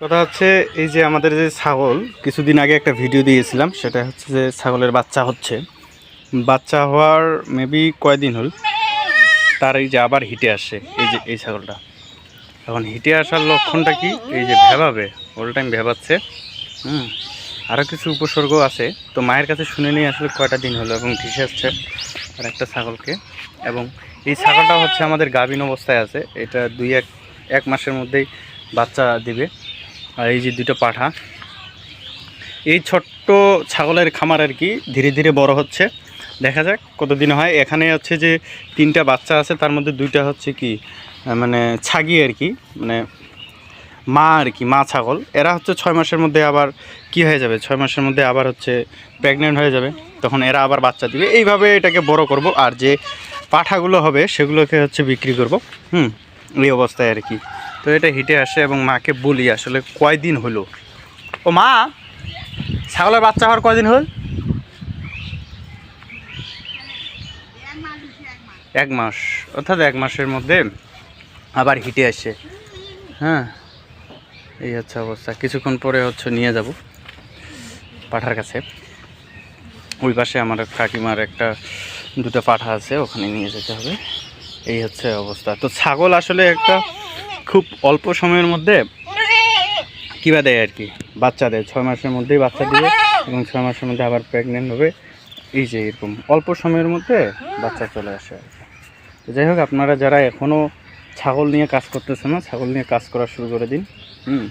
কথা হচ্ছে এই যে আমাদের যে ছাগল, কিছুদিন আগে একটা ভিডিও দিয়েছিলাম, সেটা হচ্ছে যে ছাগলের বাচ্চা হচ্ছে। বাচ্চা হওয়ার মেবি কয়দিন হল? তার এই যে আবার হিটে আসে এই যে, এই ছাগলটা। এখন হিটে আসার লক্ষণটা কি? এই যে ভেবাবে অল টাইম ভেবাচ্ছে হুম আরও কিছু উপসর্গ আছে। তো মায়ের কাছে শুনে নিয়ে আসলে কয়টা দিন হলো এবং ঢিসে আসছে আর একটা ছাগলকে। এবং এই ছাগলটা হচ্ছে আমাদের গাভীন অবস্থায় আছে। এটা দুই এক এক মাসের মধ্যেই বাচ্চা দিবে। আর এই যে দুটো পাঠা। এই ছোট্ট ছাগলের খামার আর কি ধীরে ধীরে বড় হচ্ছে। দেখা যাক কতদিন হয়। এখানে হচ্ছে যে তিনটা বাচ্চা আছে, তার মধ্যে দুইটা হচ্ছে কি মানে ছাগি আর কি মানে মা আর কি, মা ছাগল। এরা হচ্ছে ছয় মাসের মধ্যে আবার কি হয়ে যাবে? ছয় মাসের মধ্যে আবার হচ্ছে প্রেগনেন্ট হয়ে যাবে। তখন এরা আবার বাচ্চা দিবে। এইভাবে এটাকে বড় করব। আর যে পাঠাগুলো হবে, সেগুলোকে হচ্ছে বিক্রি করব। হুম, এই অবস্থায় আর কি। তো এটা হিটে আসে এবং মাকে বলি আসলে কয়দিন হলো? ও মা, ছাগলের বাচ্চা হওয়ার কয়দিন হল? এক মাস, অর্থাৎ এক মাসের মধ্যে আবার হিটে আসে। হ্যাঁ এই হচ্ছে অবস্থা। কিছুক্ষণ পরে হচ্ছে নিয়ে যাব পাঠার কাছে। ওই পাশে আমার কাকিমার একটা, দুটো পাঠা আছে, ওখানে নিয়ে যেতে হবে। এই হচ্ছে অবস্থা। তো ছাগল আসলে একটা খুব অল্প সময়ের মধ্যে কিবা দেয় আর কি? বাচ্চা দেয়। ছয় মাসের মধ্যেই বাচ্চা দিবে এবং ছয় মাসের মধ্যে আবার প্রেগনেন্ট হবে। এই যে এরকম অল্প সময়ের মধ্যে বাচ্চা চলে আসে আর কি। তো যাই হোক, আপনারা যারা এখনও ছাগল নিয়ে কাজ করতেছে না, ছাগল নিয়ে কাজ করা শুরু করে দিন। হুম।